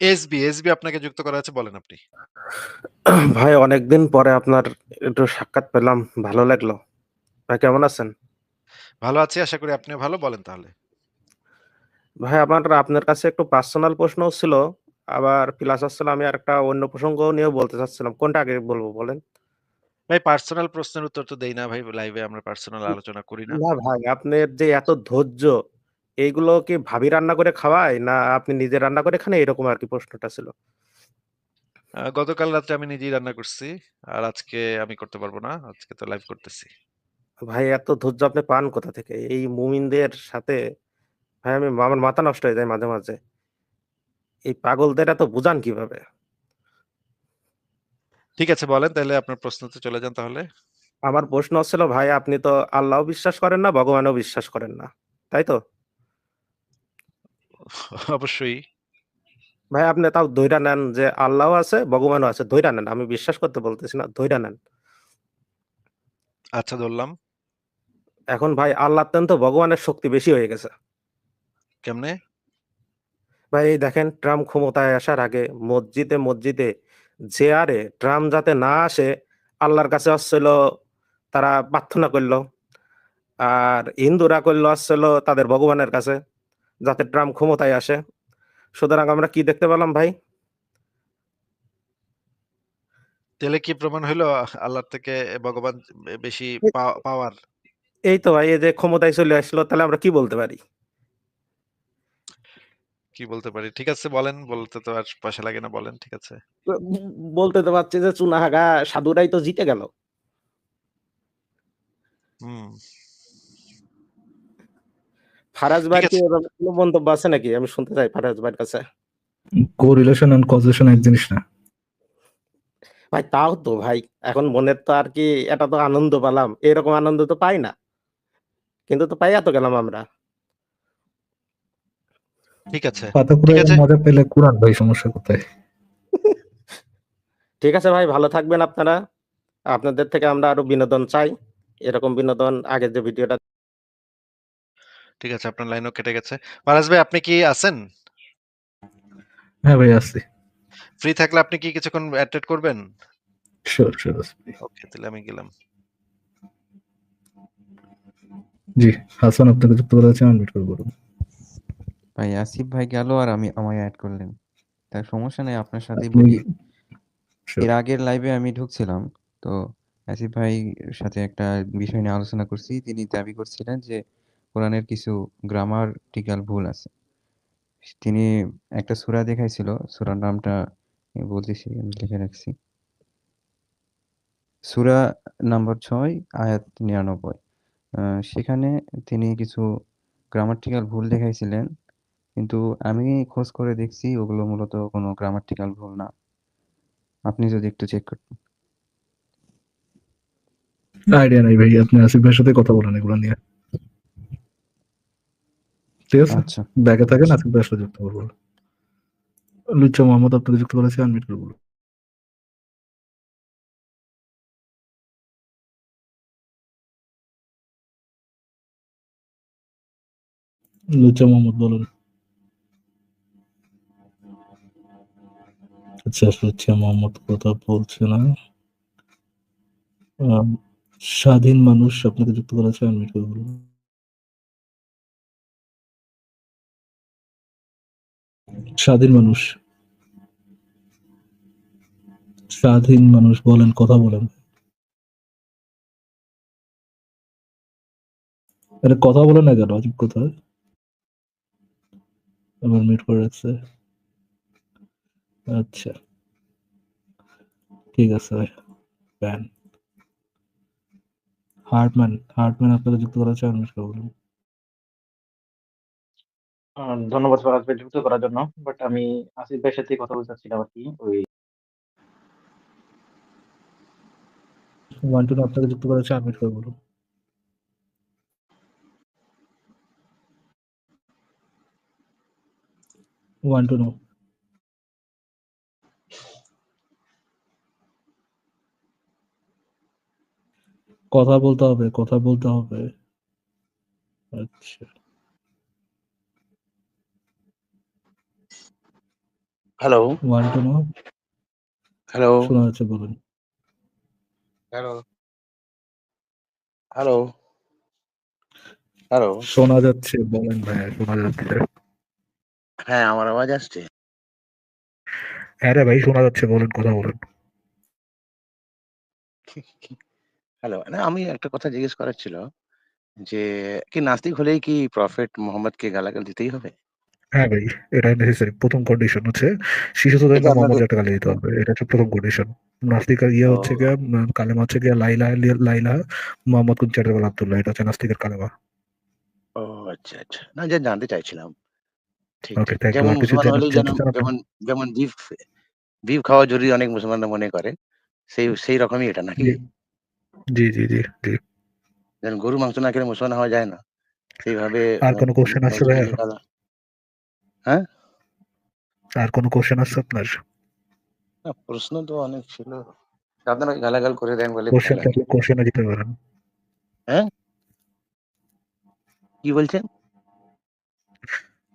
SB, SB আপনাকে যুক্ত করা আছে বলেন আপনি। ভাই অনেকদিন পরে আপনার একটু সাক্ষাৎ পেলাম। ভালো লাগল। ভাই কেমন আছেন? ভালো আছি। আশা করি আপনিও ভালো। বলেন তাহলে। ভাই আমার আপনার কাছে একটু পার্সোনাল প্রশ্নও ছিল। আবার প্লাস আসলে আমি আরেকটা অন্য প্রসঙ্গ নিয়েও বলতে চাচ্ছিলাম। কোনটা আগে বলব বলেন? ভাই পার্সোনাল প্রশ্নের উত্তর তো দেই না ভাই। লাইভে আমরা পার্সোনাল আলোচনা করি না। না ভাই আপনার যে এত ধৈর্য, এইগুলো কি ভাবি রান্না করে খাওয়ায়? না আপনি নিজে রান্না করে খান? এরকম আরকি প্রশ্নটা ছিল। গতকাল রাত্রে আমি নিজেই রান্না করছি। আর আজকে আমি করতে পারব না। আজকে তো লাইভ করতেছি। ভাই এত ধৈর্য আপনি পান কোথা থেকে? এই মুমিনদের সাথে ভাই আমি আমার মাথা নষ্ট হয়ে যায় মাঝে, মাঝে। এই পাগলদের এত বুঝান কীভাবে? ঠিক আছে বলেন তাহলে আপনার প্রশ্নতে চলে যান তাহলে। আমার প্রশ্ন হচ্ছিল ভাই আপনি তো আল্লাহ বিশ্বাস করেন না, ভগবানও বিশ্বাস করেন না। তাই তো? অবশ্যই। ভাই আপনি তাও ধইরা নেন যে আল্লাহ আছে, ভগবানও আছে। ধইরা নেন। আমি বিশ্বাস করতে বলতেছি না। ধইরা নেন। আচ্ছা ধরলাম। এখন ভাই আল্লাহর তেন তো ভগবানের শক্তি বেশি হয়ে গেছে। কেমনে? ভাই এই দেখেন ট্রাম্প ক্ষমতায় আসার আগে মসজিদে, মসজিদে যে আরে ট্রাম্প যাতে না আসে আল্লাহর কাছে আসছিল তারা প্রার্থনা করল আর হিন্দুরা করল আসছিল তাদের ভগবানের কাছে যাতে ট্রাম্প ক্ষমতায় আসে। সুতরাং আমরা কি দেখতে পেলাম ভাই? তাইলে কি প্রমাণ হইল আল্লাহর থেকে ভগবান বেশি পাওয়ার? এই তো ভাই এই যে ক্ষমতায় চলে আসলো তাহলে আমরা কি বলতে পারি? কি বলতে পারি? ঠিক আছে বলেন। বলতে তো আর পয়সা লাগে না বলেন। ঠিক আছে। বলতে তো পারছি যে চুনাহাগা সাধুরাই তো জিতে গেল। হুম। ফারাজ ঠিক ভাইয়ের কি। কোনো মন্তব্য আছে নাকি? আমি শুনতে চাই ফারাজ ভাইয়ের কাছে। কোরিলেশন এন্ড কজেশন এক জিনিস না। ভাই তাও তো ভাই। এখন মনের তো আর কি এটা তো আনন্দ পেলাম। এরকম আনন্দ তো পাই না। কিন্তু তো পাইয়া তো গেলাম আমরা। ঠিক আছে। পাতা মজা পেলে কুড়ান ভাই সমস্যা কোথায়? ঠিক আছে ভাই ভালো থাকবেন আপনারা। আপনাদের থেকে আমরা আরও বিনোদন চাই। এরকম বিনোদন আগের যে ভিডিওটা ঠিক আছে আপনার লাইনও কেটে গেছে। ফারাজ ভাই আপনি কি আছেন? হ্যাঁ ভাই আছি। ফ্রি থাকলে আপনি কি কিছুক্ষণ এড-টেড করবেন? আছি ভাই। ওকে তাহলে আমি গেলাম। জি, হাসান আপনাকে যুক্ত করা আছে আনমিউট করে বলুন। ভাই আসিফ ভাই গেল আর আমি আমায় অ্যাড করলেন। তা সমস্যা নাই আপনার সাথে বলি। এর আগের লাইভে আমি ঢুকছিলাম। তো আসিফ ভাই সাথে একটা বিষয় নিয়ে আলোচনা করছি। তিনি দাবি করছিলেন যে কোরআনের কিছু গ্রামাটিক্যাল ভুল আছে। তিনি একটা সুরা দেখাইছিল। সূরার নামটা বলতেছি, আমি লিখে রাখছি। সূরা নাম্বার ৬ আয়াত ৯৯ আ সেখানে তিনি কিছু গ্রামাটিক্যাল ভুল দেখাইছিলেন। কিন্তু আমি খোঁজ করে দেখছি ওগুলো মূলত কোনো গ্রামাটিক্যাল ভুল না। আপনি যদি একটু চেক করতেন। আইডিয়া নাই ভাই। আপনি আসিফ ভাইয়ের সাথে কথা বলেন এগুলো নিয়ে। ঠিক আছে? আচ্ছা। ব্যাকে থাকেন সাথে যুক্ত করব। লুচ্চা মোহাম্মদ আপনাকে যুক্ত করা আছে আনমিউট করে বলুন। লুচ্চা মোহাম্মদ বলুন। আচ্ছা লুচ্চা মোহাম্মদ কথা বলছে না। স্বাধীন মানুষ আপনাকে যুক্ত করা আছে আনমিউট করে বলুন। স্বাধীন মানুষ। স্বাধীন মানুষ বলেন কথা বলেন। আরে কথা বলে না কেন? আজব কথা। আবার মিট করে রাখছে। আচ্ছা। ঠিক আছে ভাই। হার্টম্যান, হার্টম্যান আপনাকে যুক্ত করা আছে আনমিউট করে বলুন। ধন্যবাদ ফারাজ ভাই যুক্ত করার জন্য। বাট আমি আসিফ ভাইয়ের সাথেই কথা বলতে চাচ্ছিলাম আরকি। ওই 1 টু আপনাকে যুক্ত করা আনমিউট করে বলুন। 1 টু নো। কথা বলতে হবে, কথা বলতে হবে। আচ্ছা। Hello one two no hello শোনা যাচ্ছে বলুন। হ্যালো হ্যালো হ্যালো শোনা যাচ্ছে বলেন ভাইয়া শোনা যাচ্ছে। হ্যাঁ আমার আওয়াজ আসছে। হ্যাঁ রে ভাই শোনা যাচ্ছে বলেন কথা বলেন। হ্যালো না আমি একটা কথা জিজ্ঞেস করার ছিল যে কি নাস্তিক হলেই কি প্রফেট মোহাম্মদকে গালাগাল দিতেই হবে? হ্যাঁ ভাই এটা নেসেসারি প্রথম কন্ডিশন হচ্ছে শিশু মোহাম্মদ একটা দিতে হবে। এটা হচ্ছে প্রথম কন্ডিশন নাস্তিকের ইয়ে হচ্ছে গিয়া কালেমা হচ্ছে গিয়া লাইলা লাইলা মোহাম্মদ কুন চাটার আব্দুল্লাহ। এটা হচ্ছে নাস্তিকের কালেমা। ও আচ্ছা আচ্ছা। না যে জানতে চাইছিলাম। ঠিক যেমন বিফ বিফ খাওয়া জরুরি অনেক মুসলমানরা মনে করে। সেই সেই রকমই এটা নাকি? জি জি জি জি যেন গরু মাংস না খেলে মুসলমান হওয়া যায় না। সেইভাবে আর কোনো কোশ্চেন আছে গালা- হ্যাঁ? আর কোনো কোশ্চেন আছে আপনার? না প্রশ্ন তো অনেক ছিল। আপনারা গালাগাল করে দেন বলে কোশ্চেন থাকলে কোশ্চেনে দিতে পারেন। হ্যাঁ? কি বলছেন?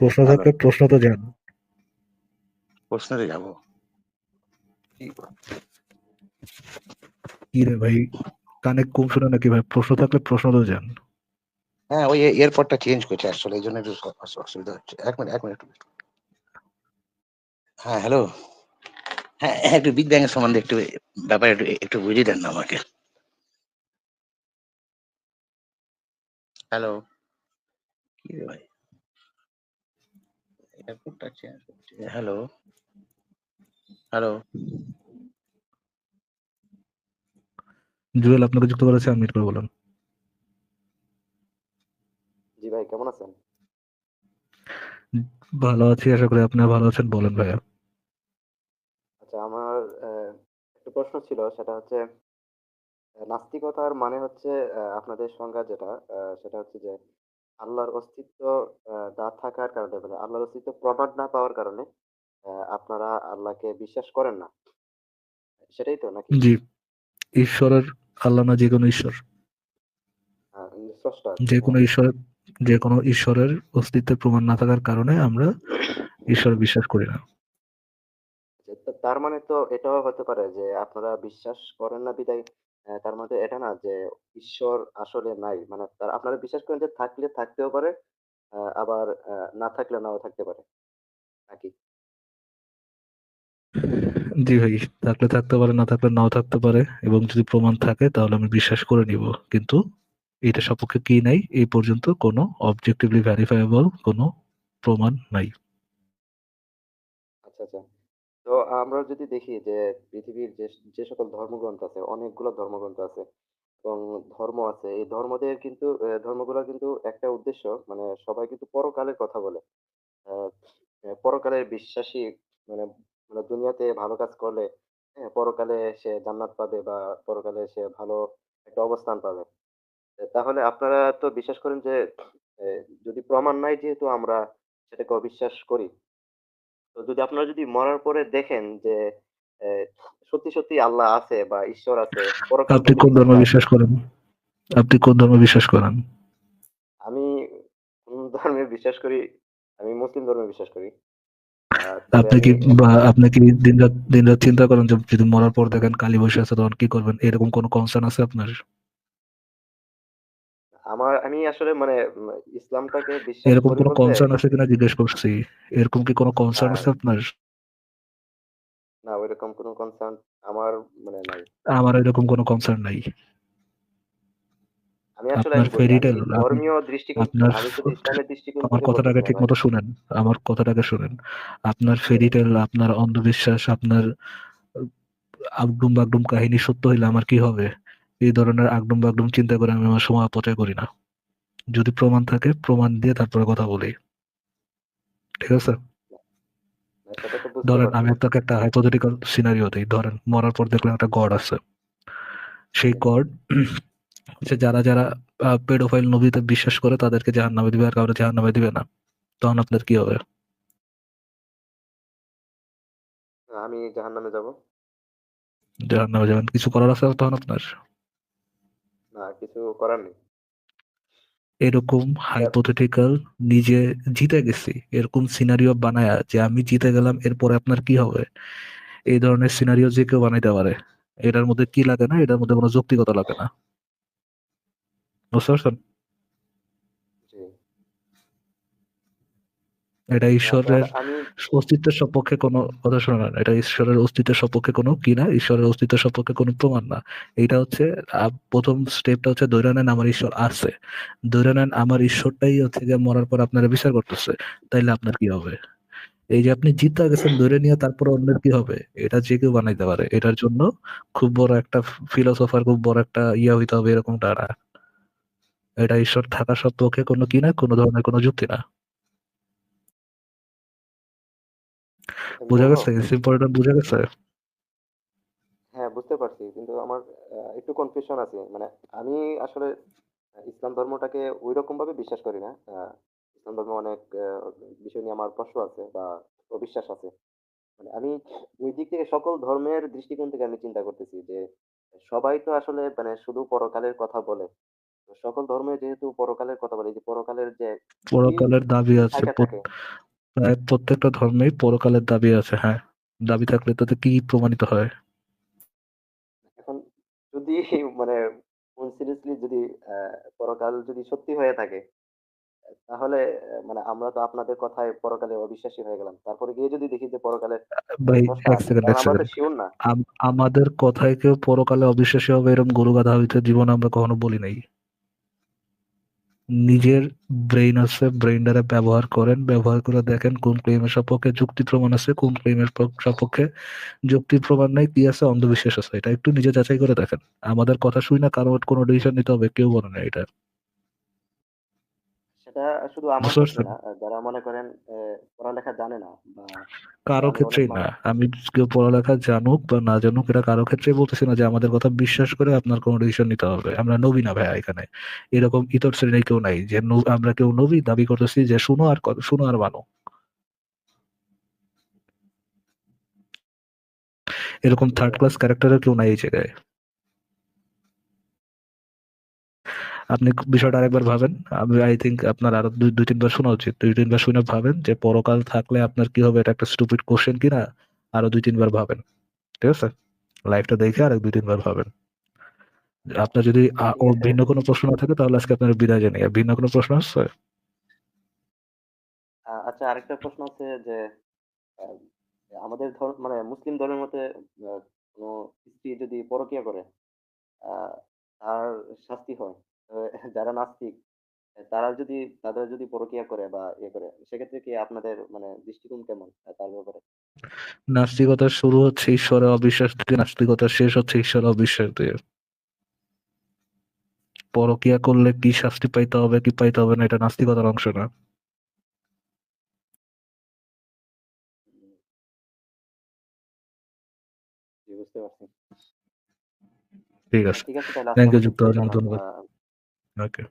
প্রশ্ন থাকলে প্রশ্ন তো জান। প্রশ্নতে যাব। কি রে ভাই? কানে কম শুনে নাকি ভাই? প্রশ্ন থাকলে প্রশ্ন তো জান। হ্যাঁ ওই এয়ারপোর্টটা চেঞ্জ করছে আসলে এই জন্য একটু অসুবিধা হচ্ছে। এক মিনিট এক মিনিট হ্যাঁ হ্যালো হ্যাঁ হ্যাঁ, একটু বিগ ব্যাং এর সম্বন্ধে একটু ব্যাপারে একটু একটু বুঝিয়ে দেন না আমাকে। হ্যালো কি রে ভাই? এয়ারপোর্টটা চেঞ্জ করছে। হ্যালো হ্যালো জুয়েল আপনাকে যুক্ত করেছে আনমিট করে বলেন জি ভাই কেমন আছেন? ভালো আছি আশা করি আপনি ভালো আছেন বলেন ভাইয়া। আচ্ছা আমার একটা প্রশ্ন ছিল সেটা হচ্ছে নাস্তিকতার মানে হচ্ছে আপনাদের সংজ্ঞা যেটা সেটা হচ্ছে যে আল্লাহর অস্তিত্ব না থাকার কারণে মানে আল্লাহর অস্তিত্ব প্রমাণ না পাওয়ার কারণে আপনারা আল্লাহকে বিশ্বাস করেন না। সেটাই তো নাকি? জি ঈশ্বরের আল্লাহ না যে কোনো ঈশ্বর। যে কোনো ঈশ্বর যে কোনো ঈশ্বরের অস্তিত্বের প্রমাণ না থাকার কারণে আমরা ঈশ্বর বিশ্বাস করি না। তার মানে তো এটাও হতে পারে যে আপনারা বিশ্বাস করেন না বিদায় তার তো এটা না যে ঈশ্বর আসলে নাই মানে তার- আপনারা বিশ্বাস করেন যে থাকলে থাকতেও পারে আবার না থাকলে নাও থাকতে পারে নাকি? জি ভাই থাকলে থাকতে পারে না থাকলে নাও থাকতে পারে এবং যদি প্রমাণ থাকে তাহলে আমি বিশ্বাস করে নিব কিন্তু এটা সপক্ষে কি নাই? এই পর্যন্ত কোনো অবজেক্টিভলি ভেরিফাইবল কোনো প্রমাণ নাই। আচ্ছা আচ্ছা। তো আমরা যদি দেখি যে পৃথিবীর যে সকল ধর্মগ্রন্থ আছে অনেকগুলো ধর্মগ্রন্থ আছে এবং ধর্ম আছে এই ধর্মদের কিন্তু আহ, ধর্মগুলোর কিন্তু একটা উদ্দেশ্য মানে সবাই কিন্তু পরকালের কথা বলে। পরকালের বিশ্বাসী মানে মানে দুনিয়াতে ভালো কাজ করলে হ্যাঁ, পরকালে সে জান্নাত পাবে বা পরকালে সে ভালো একটা অবস্থান পাবে। তাহলে আপনারা তো বিশ্বাস করেন যে যদি প্রমাণ নাই যেহেতু আমরা সেটাকে অবিশ্বাস করি। তো যদি আপনারা যদি মরার পরে দেখেন যে সত্যি সত্যি আল্লাহ আছে বা ঈশ্বর আছে পরকাল আপনি কোন ধর্মে বিশ্বাস করেন? আপনি কোন ধর্মে বিশ্বাস করেন? আমি কোন ধর্মে বিশ্বাস করি? আমি মুসলিম ধর্মে বিশ্বাস করি। আহ, তবে আপনি কি আমি- বা আপনি কি দিন রাত দিন রাত চিন্তা করেন যে যদি মরার পর দেখেন কালী বসে আছে তখন কি করবেন? এরকম কোনো কনসার্ন আছে আপনার? আমার আমি আসলে মানে ইসলামটাকে বিশ্বাস এরকম কোনো কনসার্ন আছে কিনা জিজ্ঞেস করছি? এরকম কি কোনো কনসার্ন আছে আপনার? না ওইরকম কোনো কনসার্ন আমার মানে নাই। আমার এরকম কোনো কনসার্ন নাই। আমি আসলে ধর্মীয় দৃষ্টিকোণ আমার কথাটাকে বলতেছি ঠিক মতো ভাই। শুনেন আমার কথাটাকে শুনেন। আপনার ফেরিটেল আপনার অন্ধবিশ্বাস আপনার আগডুম বাগডুম কাহিনী সত্য হইলে আমার কি হবে? ধরনের আগডুম বাগডুম চিন্তা করে আমি আমার সময় অপচয় করি না। যদি প্রমাণ থাকে প্রমাণ দিয়ে তারপরে কথা বলি। ঠিক আছে? ধরেন আমি আপনাকে একটা হাইপোথেটিক্যাল সিনারিও দিই। ধরেন মরার পর দেখলাম একটা গড আছে। সেই গড হচ্ছে যারা যারা পেডোফাইল নবীতে বিশ্বাস করে তাদেরকে জাহান নামে দিবে আর কাউকে জাহান নামে দিবে না। তখন আপনার কি হবে? আমি জাহান্নামে যাব। জাহান নামে যাবেন। কিছু করার আছে তখন আপনার? কিছু করার নেই। এরকম হাইপোথেটিক্যাল নিজে জিতে গেছি। এরকম সিনারিও বানায়া যে আমি জিতে গেলাম এরপরে আপনার কি হবে? এই ধরনের সিনারিও যে কেউ বানাইতে পারে। এটার মধ্যে কি লাগে না? এটার মধ্যে কোনো যৌক্তিকতা লাগে না। বুঝতে পারছেন? এটা আচ্ছা, ঈশ্বরের অস্তিত্বের সপক্ষে কোনো কথা শোনা না। এটা ঈশ্বরের অস্তিত্বের সপক্ষে কোনো কি না ঈশ্বরের অস্তিত্বের সপক্ষে কোনো প্রমাণ না। এটা হচ্ছে প্রথম স্টেপটা হচ্ছে ধরে নেন আমার ঈশ্বর আছে। ধরে নেন আমার ঈশ্বরটাই হচ্ছে যে মরার পর আপনারা বিচার করতেছে। তাইলে আপনার কি হবে? এই যে আপনি জিতে গেছেন ধরে নিয়ে তারপরে অন্যের কি হবে? এটা যে কেউ বানাইতে পারে। এটার জন্য খুব বড় একটা ফিলোসফার খুব বড় একটা ইয়া হইতে হবে এরকমটা না। এটা ঈশ্বর থাকা সত্ত্বেও কোনো কি না কোনো ধরনের কোনো যুক্তি না। বোঝা গেছে সিম্পলটা বোঝা গেছে? হ্যাঁ বুঝতে পারছি কিন্তু আমার একটু কনফিউশন আছে মানে আমি আসলে ইসলাম ধর্মটাকে ওই রকম ভাবে বিশ্বাস করি না ইসলাম ধর্মে অনেক বিষয় নিয়ে আমার প্রশ্ন আছে বা অবিশ্বাস আছে। মানে আমি ওই দিক থেকে সকল ধর্মের দৃষ্টিকোণ থেকে আমি চিন্তা করতেছি যে সবাই তো আসলে মানে শুধু পরকালের কথা বলে। সকল ধর্মে যেহেতু পরকালের কথা বলে যে পরকালের যে পরকালের দাবি আছে প্রায় প্রত্যেকটা ধর্মেই পরকালের দাবি আছে হ্যাঁ। দাবি থাকলে তাতে কি প্রমাণিত হয়? এখন যদি মানে সিরিয়াসলি যদি পরকাল যদি সত্যি হয়ে থাকে তাহলে মানে আমরা তো আপনাদের কথায় পরকালে অবিশ্বাসী হয়ে গেলাম। তারপরে গিয়ে যদি দেখি যে পরকালে আমাদের কথায় কেউ পরকালে অবিশ্বাসী হবে এরকম গরু গাধা হইতে জীবনে আমরা কখনো বলি নাই। নিজের ব্রেইন আছে ব্রেইন দ্বারা ব্যবহার করেন, ব্যবহার করে দেখেন কোন ক্লেমের সপক্ষে যুক্তি প্রমাণ আছে, কোন ক্লেমের সপক্ষে যুক্তি প্রমাণ নাই, কি আছে, অন্ধবিশ্বাস আছে। এটা একটু নিজে যাচাই করে দেখেন। আমাদের কথা শুই না, কারও কোনো ডিসিশন নিতে হবে, কেউ বলে না এটা। সেটা শুধু আমার? না যারা মনে করেন পড়ালেখা জানে না বা কারও ক্ষেত্রেই না। আমি কেউ পড়ালেখা জানুক বা না জানুক এটা কারও ক্ষেত্রেই বলতেছি না যে আমাদের কথা বিশ্বাস করে আপনার কোনো ডিসিশন নিতে হবে। আমরা নবী না ভাই এখানে। এরকম ইতর শ্রেণির কেউ নাই যে আমরা কেউ নবী দাবি করতেছি যে শুনো আর শুনো আর মানো। এরকম থার্ড ক্লাস ক্যারেক্টারের কেউ নাই এই জায়গায়। আপনি বিষয়টা আরেকবার ভাবেন। আমি আই থিঙ্ক আপনার আরও দুই দুই তিনবার শোনা উচিত। দুই তিনবার শুনে ভাবেন যে পরকাল থাকলে আপনার কি হবে? এটা একটা স্টুপিড কোশ্চেন কিনা? আরও দুই তিনবার ভাবেন। ঠিক আছে? লাইফটা দেখে আর দুই তিনবার ভাবেন। আপনার যদি আছে। ভিন্ন কোনো প্রশ্ন না থাকে তাহলে আজকে আপনার বিদায় জানিয়ে ভিন্ন কোনো প্রশ্ন আছে? আচ্ছা আরেকটা প্রশ্ন হচ্ছে যে আমাদের ধর্ম মানে মুসলিম ধর্মের মতে কোনো স্ত্রী যদি পরকিয়া করে আহ, তার শাস্তি হয়? যারা নাস্তিক তারা যদি তাদের যদি পরকিয়া করে বা ইয়ে করে সেক্ষেত্রে কি আপনাদের মানে দৃষ্টিকোণ কেমন তার ব্যাপারে? নাস্তিকতার শুরু হচ্ছে ঈশ্বরে অবিশ্বাস দিয়ে নাস্তিকতার শেষ হচ্ছে ঈশ্বরে অবিশ্বাস দিয়ে। পরকিয়া করলে কি শাস্তি পাইতে হবে কি পাইতে হবে না এটা নাস্তিকতার অংশ না। ঠিক আছে। you, আমাদের যুক্ত হওয়ার জন্য ধন্যবাদ। আহ, ওকে